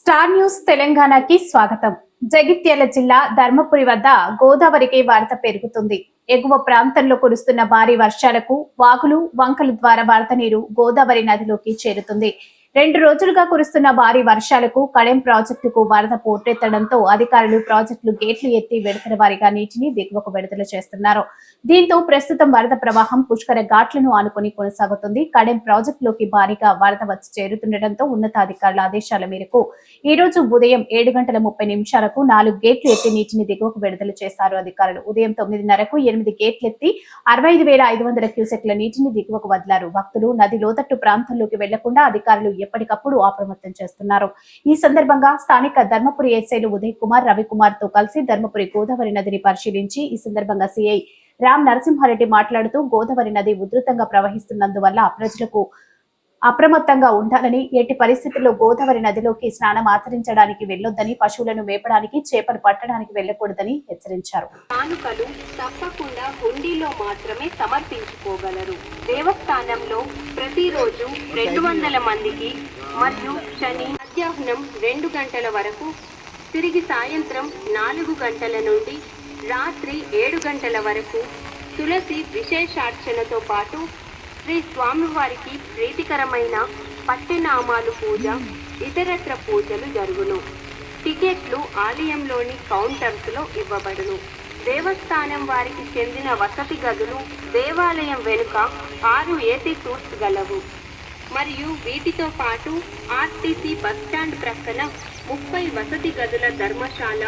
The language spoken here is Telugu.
స్టార్ న్యూస్ తెలంగాణకి స్వాగతం. జగిత్యాల జిల్లా ధర్మపురి వద్ద గోదావరికి వరద పెరుగుతుంది. ఎగువ ప్రాంతంలో కురుస్తున్న భారీ వర్షాలకు వాగులు వంకలు ద్వారా వరద నీరు గోదావరి నదిలోకి చేరుతుంది. రెండు రోజులుగా కురుస్తున్న భారీ వర్షాలకు కడెం ప్రాజెక్టుకు వరద పోటెత్తడంతో అధికారులు ప్రాజెక్టులు గేట్లు ఎత్తి విడతల వారిగా నీటిని దిగువకు విడుదల చేస్తున్నారు. దీంతో ప్రస్తుతం వరద ప్రవాహం పుష్కర ఘాట్లను ఆనుకుని కొనసాగుతుంది. కడెం ప్రాజెక్టులోకి భారీగా వరద వచ్చి చేరుతుండటంతో ఉన్నతాధికారుల ఆదేశాల మేరకు ఈ రోజు ఉదయం ఏడు గంటల ముప్పై నిమిషాలకు నాలుగు గేట్లు ఎత్తి నీటిని దిగువకు విడుదల చేశారు అధికారులు. ఉదయం తొమ్మిదిన్నరకు ఎనిమిది గేట్లు ఎత్తి అరవై ఐదు వేల ఐదు వందల క్యూసెక్ల నీటిని దిగువకు వదిలారు. భక్తులు నది లోతట్టు ప్రాంతంలోకి వెళ్ళకుండా అధికారులు ఎప్పటికప్పుడు అప్రమత్తం చేస్తున్నారు. ఈ సందర్భంగా స్థానిక ధర్మపురి ఎస్ఐలు ఉదయ్ కుమార్ రవికుమార్తో కలిసి ధర్మపురి గోదావరి నదిని పరిశీలించి ఈ సందర్భంగా సిఐ రామ్ నరసింహారెడ్డి మాట్లాడుతూ గోదావరి నది ఉధృతంగా ప్రవహిస్తున్నందువల్ల ప్రజలకు అప్రమత్తంగా ఉండాలని ఎట్టి పరిస్థితుల్లో గోదావరి నదిలోకి స్నానం ఆచరించడానికి వెళ్ళొద్దని పశువులను మేపడానికి చేపలు పట్టడానికి వెళ్ళకూడదని హెచ్చరించారు. కానుకలు తప్పకుండా హుండీలో మాత్రమే సమర్పించుకోగలరు. దేవస్థానంలో ప్రతిరోజు రెండు వందల మందికి మరియు శని మధ్యాహ్నం రెండు గంటల వరకు తిరిగి సాయంత్రం నాలుగు గంటల నుండి రాత్రి ఏడు గంటల వరకు తులసి విశేషార్చనతో పాటు శ్రీ స్వామివారికి ప్రీతికరమైన పట్టెనామాలు పూజ ఇతరత్ర పూజలు జరుగును. టికెట్లు ఆలయంలోని కౌంటర్స్లో ఇవ్వబడును. దేవస్థానం వారికి చెందిన వసతి గదులు దేవాలయం వెనుక ఆరు ఏసీ సూట్స్ గలవు. మరియు వీటితో పాటు ఆర్టీసీ బస్టాండ్ ప్రక్కన ముప్పై వసతి గదుల ధర్మశాల